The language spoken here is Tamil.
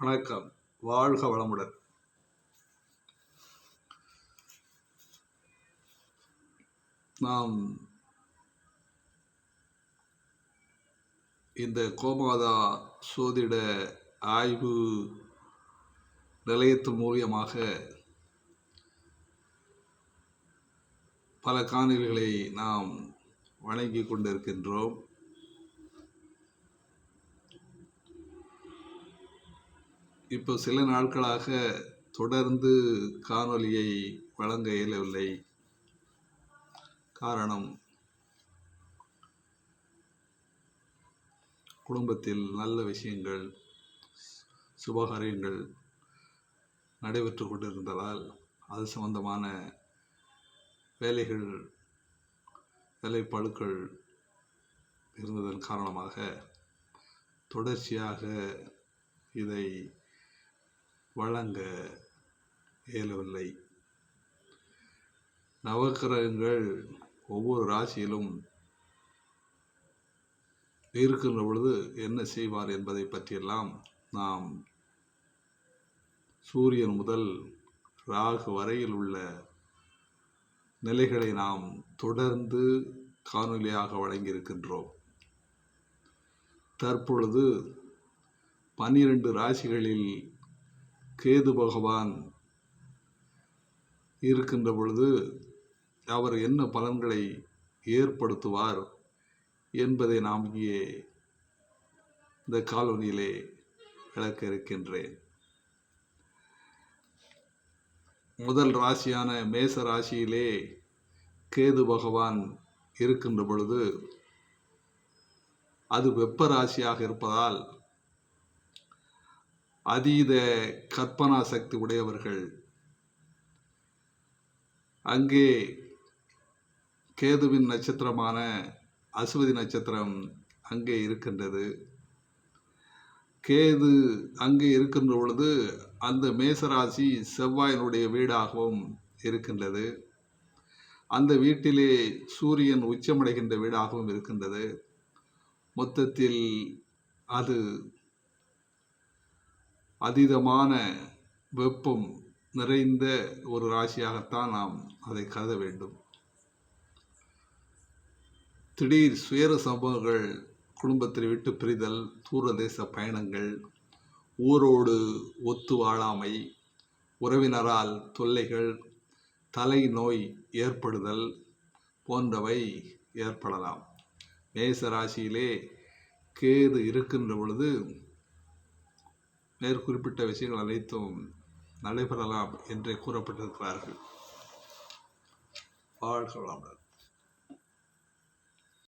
வணக்கம். வாழ்க வளமுடன். நாம் இந்த கோமாதா சோதிட ஆய்வு நிலையத்தின் மூலியமாக பல காணொலிகளை நாம் வணங்கி கொண்டிருக்கின்றோம். இப்போ சில நாட்களாக தொடர்ந்து காணொலியை வழங்க இயலவில்லை. காரணம் குடும்பத்தில் நல்ல விஷயங்கள் சுபகாரியங்கள் நடைபெற்று கொண்டிருந்ததால் அது சம்பந்தமான வேலைகள் வேலைப்பாடுகள் இருந்ததன் காரணமாக தொடர்ச்சியாக இதை வழங்க இயலவில்லை. நவக்கிரகங்கள் ஒவ்வொரு ராசியிலும் இருக்கின்ற பொழுது என்ன செய்வார் என்பதை பற்றியெல்லாம் நாம் சூரியன் முதல் ராகு வரையில் உள்ள நிலைகளை நாம் தொடர்ந்து காணொலியாக வழங்கியிருக்கின்றோம். தற்பொழுது பன்னிரண்டு ராசிகளில் கேது பகவான் இருக்கின்ற பொழுது அவர் என்ன பலன்களை ஏற்படுத்துவார் என்பதை நாம் இங்கே இந்த காலொனியிலே விளக்க இருக்கின்றேன். முதல் ராசியான மேச ராசியிலே கேது பகவான் இருக்கின்ற பொழுது அது வெப்ப ராசியாக இருப்பதால் அதீத கற்பனா சக்தி உடையவர்கள். அங்கே கேதுவின் நட்சத்திரமான அசுவதி நட்சத்திரம் அங்கே இருக்கின்றது. கேது அங்கே இருக்கின்ற பொழுது அந்த மேசராசி செவ்வாயினுடைய வீடாகவும் இருக்கின்றது. அந்த வீட்டிலே சூரியன் உச்சமடைகின்ற வீடாகவும் இருக்கின்றது. மொத்தத்தில் அது அதீதமான வெப்பம் நிறைந்த ஒரு ராசியாகத்தான் நாம் அதை கருத வேண்டும். திடீர் சுயர சம்பவங்கள் குடும்பத்தை விட்டு பிரிதல் தூரதேச பயணங்கள் ஊரோடு ஒத்து வாழாமை உறவினரால் தொல்லைகள் தலை நோய் ஏற்படுதல் போன்றவை ஏற்படலாம். மேச ராசியிலே கேது இருக்கின்ற பொழுது மேற்குறிப்பிட்ட விஷயங்கள் அனைத்தும் நடைபெறலாம் என்றே கூறப்பட்டிருக்கிறார்கள். வாழ்க வளமுடன்.